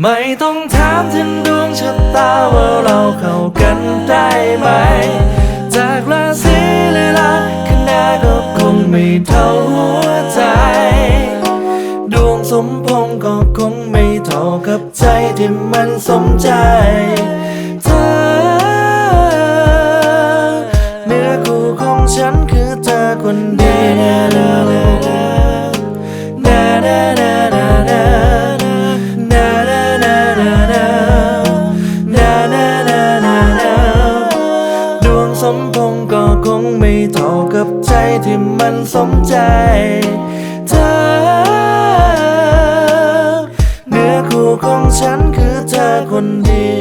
ไม่ต้องถามถึงดวงชะตาว่าเราเข้ากันได้ไหม จากราศีลีลาคณะก็คงไม่เท่าหัวใจ ดวงสมพงษ์ก็คงไม่เท่ากับใจที่มันสมใจเธอเนื้อคู่ของฉันคือเธอคนเดียว มพงก็คงไม่เท่ากับใจที่มันสมใจเธอเนื้อคู่ของฉันคือเธอคนเดีย